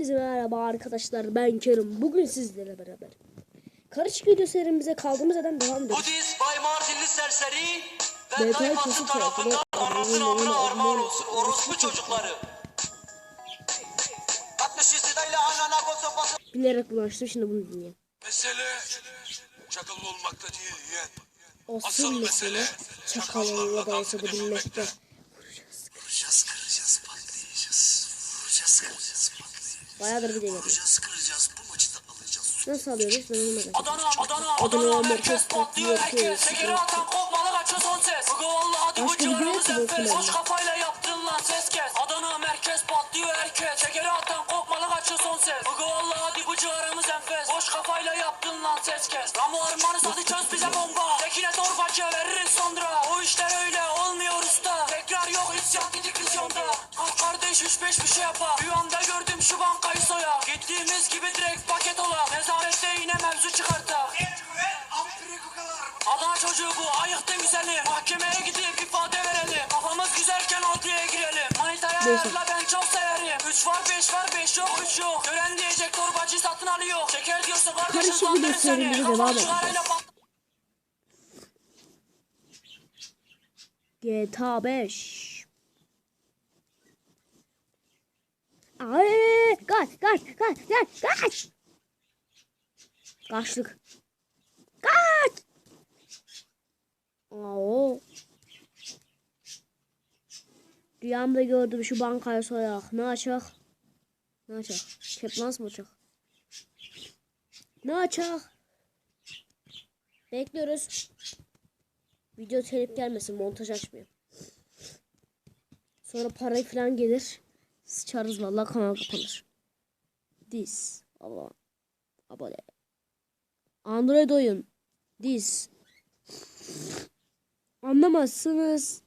Hepinize merhaba arkadaşlar ben Kerim. Bugün sizlerle beraber Karışık video serimize kaldığımız yerden devam ediyoruz. Budist Bay Mardinli serseri ve tayfası tarafından anasını olun, armağan olsun orospu çocukları. 60 sidayla anana kosa bası. Bilerek bunu açtım şimdi bunu dinleyin. Mesele çakal olmakta değil yeğen. Asıl mesele çakallarla dans edebilmekte. Vuracağız, Bayağıdır video alacağız. Nasıl alıyoruz? Ben onu merak. Adana, Adana, Adana, Adana, merkez patlıyor herkes. Şekeri atan kopmalı kaçıyor son ses. Bugü valla hadi bu mu enfes. Boş kafayla yaptın lan ses kes. Adana, merkez patlıyor herkes. Şekeri atan kopmalı kaçıyor son ses. Bugü valla hadi bu civarımız enfes. Boş kafayla yaptın lan ses kes. Ramo armanız hadi çöz bize bomba. Tekine torbacı veririz sonra. O işler öyle olmuyor usta. Tekrar yok isyan gidik vizyonda. Kalk kardeş üç beş bir şey yapar. Rüyamda gördüm şu bankayı ayıktı güzeli Mahkemeye gidip ifade verelim. Kafamız güzelken odaya girelim. Manitaya ayarla ben çok severim. 3 var 5 var 5 yok 3 yok. Gören diyecek torbacı satın alıyor. Şeker diyorsa kardeşim sandırır seni. devam Kafam edeceğiz. çıkarıyla pat- GTA 5 Ay, kaç kaç kaç kaç kaç. Kaçlık Kaç Oo. Rüyamda gördüm şu bankayı soyak. Ne açak? Ne açak? Keplas mı açak? Ne açak? Bekliyoruz. Video telif gelmesin montaj açmıyor. Sonra para falan gelir. Sıçarız vallahi kanal kapanır. This. Allah. Abone. Android oyun. This. Anlamazsınız.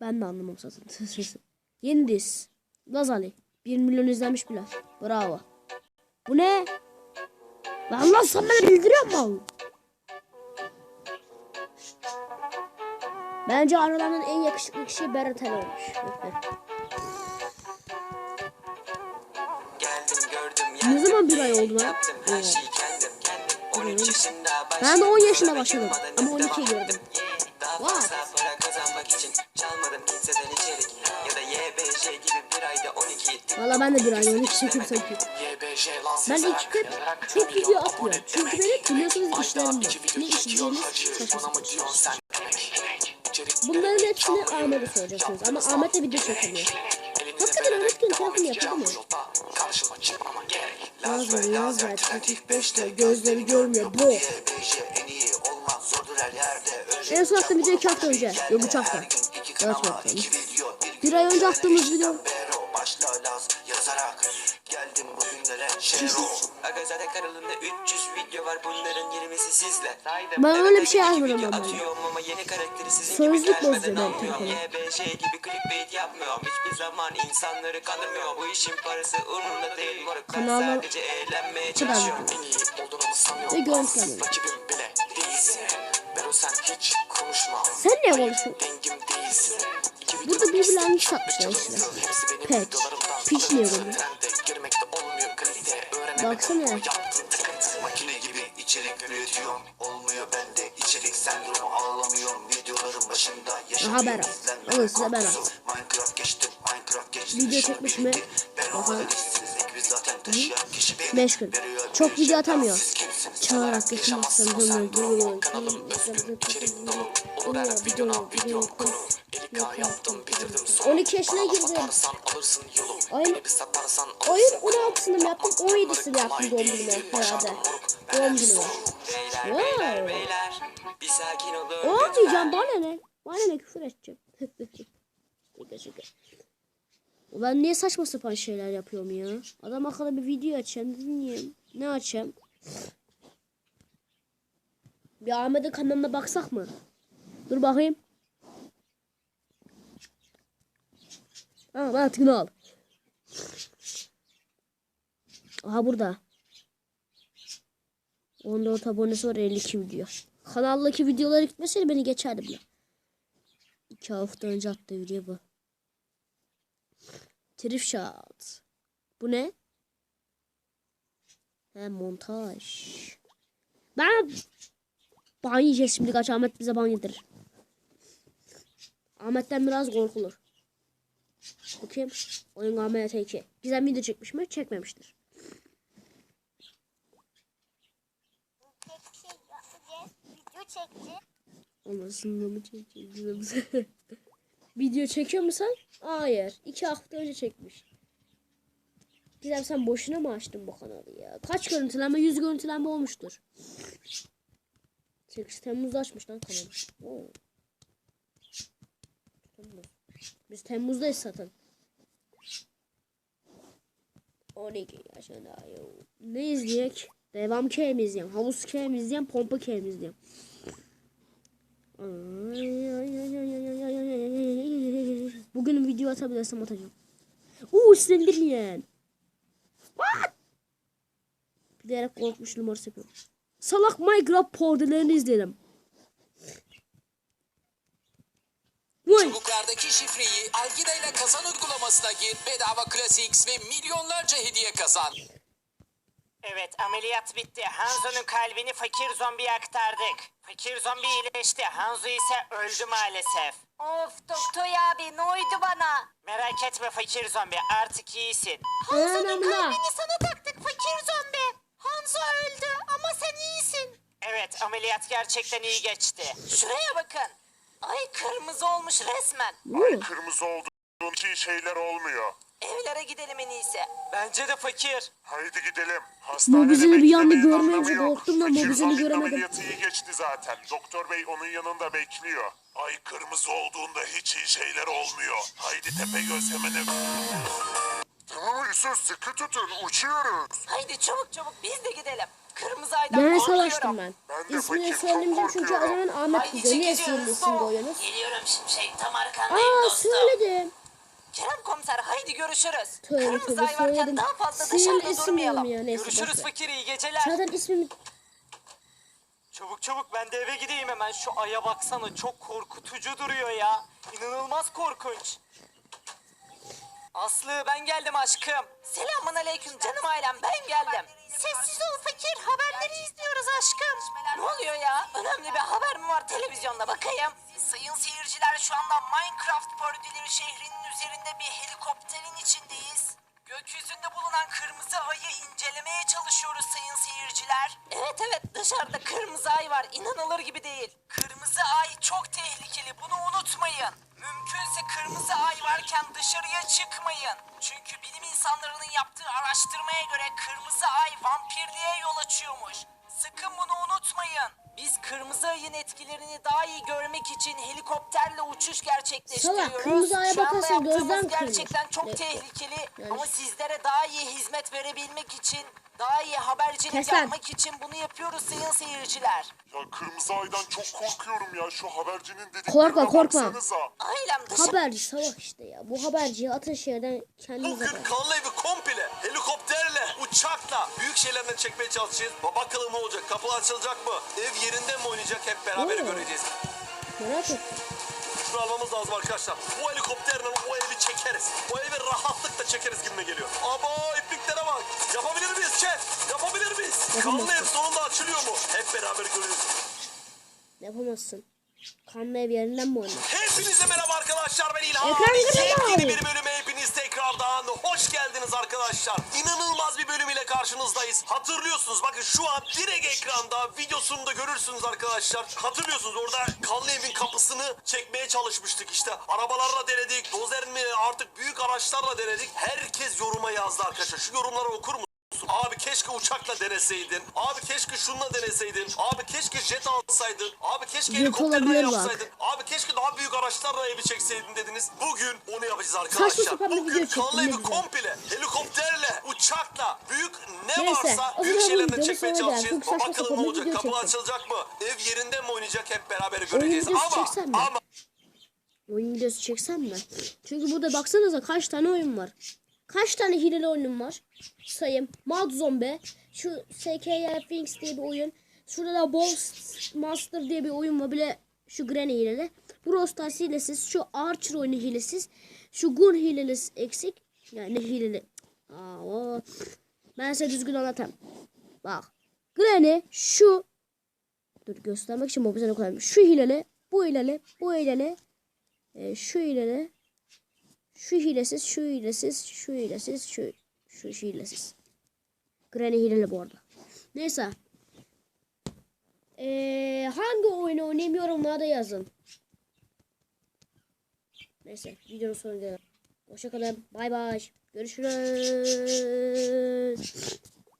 Ben de anlamam zaten. Yeni this. Lazali. 1 milyon izlenmiş bile. Bravo. Bu ne? Lan Allah sen bana bildiriyor mu? Bence aralarının en yakışıklı kişi Berat Ali olmuş. Ne zaman bir ay oldu lan? Yaptım her Oo. şeyi kendim kendim 13 yaşında Ben de 10 yaşında başladım, Ama hep 12'ye devam gördüm. Ettim. Daha What? fazla para kazanmak için çalmadım kimseden içerik Ya da YBJ gibi bir ayda 12 ettim Valla ben de bir ay 12 çekim sanki. YBJ lan Ben hep Merak çok video atmıyorum. Çünkü benim biliyorsunuz Ayda işlerim iki video Ne işleyeceğiniz saçma Bunların hepsini. Ahmet'e soracaksınız. Ama Ahmet de video çekemiyor. Hakikaten Ahmet gün telefonu yapıyor bu mu? yolda. Karşıma çıkmama gerek. En son attığım video 2 hafta önce. Yok 3 hafta. 4 hafta. Bir ay önce attığımız video. Bero başla laz yazarak geldim bugünlere şero. Aga zaten kanalımda 300 video var bunların 20'si sizle. Ben öyle bir şey yazmadım ama. Sözlük bozuyor ben iyi olduğunu sanıyorum. Ve görüntü alıyorum. Bero sen hiç konuşma. Sen ne konuşuyorsun? Dengim değilsin. Burada birbirlerini satmışlar Üç işte. girmekte olmuyor kalite. Öğrenemedim Baksana. Makine gibi içerik üretiyorum. Olmuyor bende içerik sendromu ağlamıyorum. Videoların başında Aha. Berat. İzlenme Alın size Berat. Minecraft geçtim. Minecraft geçtim. Video çekmiş mi? Bakalım. olmadan işsiniz. Ekibi zaten taşıyan kişi benim. 5 gün. Çok video şey. atamıyor. Kimsiniz? Çağırarak Yaşamazsın sendromu. Duruyor. Kanalım özgün içerik dolu. Olur her videona video konu. Elika yaptım bitirdim sonra. 12 yaşına girdim. alırsın yolu. Oyun- Oyun alırsın konu. 16'sını yaptım. Yapmak 17'sini bunları yaptım doğum günüme herhalde. Ben Doğum günüme. Wow. olun. Olmayacağım bana ne? Bana ne küfür edeceğim. şaka şaka. Ulan niye saçma sapan şeyler yapıyorum ya? Adam akıllı bir video açayım dinleyeyim. Ne açayım? Bir Ahmet'in kanalına baksak mı? Dur bakayım. Tamam artık ne al. Aha burada. 14 abonesi var 52 video. Kanaldaki videoları gitmeseydi beni geçerdi bile. 2 hafta önce attığı video bu. Trif shot. Bu ne? He montaj. Ben ban yiyeceğiz şimdi kaç Ahmet bize ban yedirir. Ahmet'ten biraz korkulur. Bakayım. Oyun Ahmet 2. Gizem video çekmiş mi? Çekmemiştir. Anasını mı çekeceğiz? Video çekiyor musun? Hayır. iki hafta önce çekmiş. Gizem sen boşuna mı açtın bu kanalı ya? Kaç görüntülenme? 100 görüntülenme olmuştur. 8 Temmuz'da açmış lan kanalı. Oo. Temmuz. Biz Temmuz'dayız zaten. 12 yaşında yo. Ne izleyek? Devam K mi izleyeyim? Havuz K mi izleyeyim? Pompa K mi izleyeyim? Bugün video atabilirsem atacağım. Uuu sinirlenmeyen. What? Bilerek korkmuş numarası yapıyorum. Salak Minecraft portelerini izleyelim. Vay. Çubuklardaki şifreyi Algida ile kazan uygulamasına gir, bedava Classics ve milyonlarca hediye kazan. Evet ameliyat bitti. Hanzo'nun kalbini fakir zombiye aktardık. Fakir zombi iyileşti. Hanzo ise öldü maalesef. Of doktor abi ne oydu bana? Merak etme fakir zombi artık iyisin. Hanzo'nun kalbini sana taktık fakir zombi. Hanzo öldü ama sen iyisin. Evet ameliyat gerçekten iyi geçti. Şuraya bakın. Ay kırmızı olmuş resmen. Kırmızı olduğum için şeyler olmuyor. Evlere gidelim en iyisi. Bence de fakir. Haydi gidelim. Hastanede bizini bir anda beklemeyen görmeyince anlamı yok. korktum lan, bu Fakir bizini zombinin göremedim. ameliyatı iyi geçti zaten. Doktor bey onun yanında bekliyor. Ay kırmızı olduğunda hiç iyi şeyler olmuyor. Haydi tepe göz hemen ev. Yusuf sıkı tutun uçuyoruz. Haydi çabuk çabuk biz de gidelim. Kırmızı aydan Ben korkuyorum. savaştım ben. Ben de İsmini söylemeyeceğim çünkü o zaman Ahmet Haydi bize niye çekiliyoruz sinirli isim dostum. koyuyorsunuz? Geliyorum şimdi şey tam arkandayım Aa dostum. söyledim. Kerem komiser haydi görüşürüz. Tövbe Kırmızı tövbe ay varken söyledim. daha fazla Sinirli dışarıda isim durmayalım. olmuyor neyse. Görüşürüz boş ver. fakir iyi geceler. Zaten ismim Çabuk çabuk ben de eve gideyim hemen. Şu aya baksana çok korkutucu duruyor ya. İnanılmaz korkunç. Aslı ben geldim aşkım. Selamun aleyküm canım ailem ben geldim. Sessiz ol fakir haberleri izliyoruz aşkım. Ne oluyor ya? Önemli bir haber mi var televizyonda bakayım? Sayın seyirciler şu anda Minecraft parodileri şehrinin üzerinde bir helikopterin içindeyiz. Gökyüzünde bulunan kırmızı ayı incelemeye çalışıyoruz sayın seyirciler. Evet evet dışarıda kırmızı ay var inanılır gibi değil. Kırmızı ay çok tehlikeli bunu unutmayın. Mümkünse kırmızı ay varken dışarıya çıkmayın. Çünkü bilim insanlarının yaptığı araştırmaya göre kırmızı ay vampirliğe yol açıyormuş. Sakın bunu unutmayın. Biz kırmızı ayın etkilerini daha iyi görmek için helikopterle uçuş gerçekleştiriyoruz. Salak, kırmızı aya Şu anda bakarsan yaptığımız gözden kırılır. gerçekten çok tehlikeli. Yani- Ama sizlere daha iyi hizmet verebilmek için, daha iyi habercilik Kes lan. yapmak için bunu yapıyoruz sayın seyirciler. Ya kırmızı aydan çok korkuyorum ya şu habercinin dediklerine Korkma, korkma. baksanıza. Ailem dışı... haberci salak işte ya. Bu haberciyi atın şehirden kendinize Bugün kanlı evi komple helikopterle, uçakla büyük şeylerden çekmeye çalışacağız. Ba- Bakalım ne olacak? Kapı açılacak mı? Ev yerinde mi oynayacak? Hep beraber Oo. göreceğiz. Merak ettim. Şunu almamız lazım arkadaşlar. Bu helikopterle o evi çekeriz. O evi rahatlıkla çekeriz gibime geliyor. Aba ipliklere bak. Yapabilir miyiz Chat? Yapabilir miyiz? Kanlı ev sonunda açılıyor mu? Hep beraber göreceğiz. Yapamazsın. Kanlı ev yerinden mi oynar? Hepinize merhaba arkadaşlar ben İlhan. Ekran. Yepyeni bir bölüme hepiniz tekrardan hoş geldiniz arkadaşlar. İnanılmaz bir bölüm ile karşınızdayız. Hatırlıyorsunuz bakın şu an direkt ekranda videosunu da görürsünüz arkadaşlar. Hatırlıyorsunuz orada kanlı evin kapısını çekmeye çalışmıştık işte. Arabalarla denedik, dozer mi artık büyük araçlarla denedik. Herkes yoruma yazdı arkadaşlar. Şu yorumları okur musunuz? Abi keşke uçakla deneseydin. Abi keşke şunla deneseydin. Abi keşke jet alsaydın. Abi keşke Jet helikopterle olabilir bak. yapsaydın. Abi keşke daha büyük araçlarla evi çekseydin dediniz. Bugün onu yapacağız arkadaşlar. sapan bir video Bugün çektim, kanlı ne evi güzel. komple helikopterle, uçakla, büyük ne Neyse, varsa o büyük zaman şeylerden çekmeye çalışacağız. Saçma Bakalım sapan ne bir olacak? video Kapı çektim. açılacak mı? Ev yerinde mi oynayacak? Hep beraber göreceğiz. videosu Ama çeksem mi? ama Oyun videosu çeksem mi? Çünkü burada baksanıza kaç tane oyun var. Kaç tane hileli oyunum var? Sayayım. Mad Zombie. Şu SKY Things diye bir oyun. Şurada da Boss Master diye bir oyun var. Bile şu Granny hileli. Brawl hilesiz. Şu Archer oyunu hilesiz. Şu Gun hileli eksik. Yani hileli. Aa. Ben size düzgün anlatayım. Bak. Granny şu Dur göstermek için mobilizanı koyayım. Şu hileli, bu hileli, bu hileli, e, şu hileli, şu hilesiz, şu hilesiz, şu hilesiz, şu şu hilesiz. Granny hileli bu arada. Neyse. Ee, hangi oyunu oynayayım yorumlarda yazın. Neyse videonun sonuna gelelim. Hoşçakalın. Bay bay. Görüşürüz.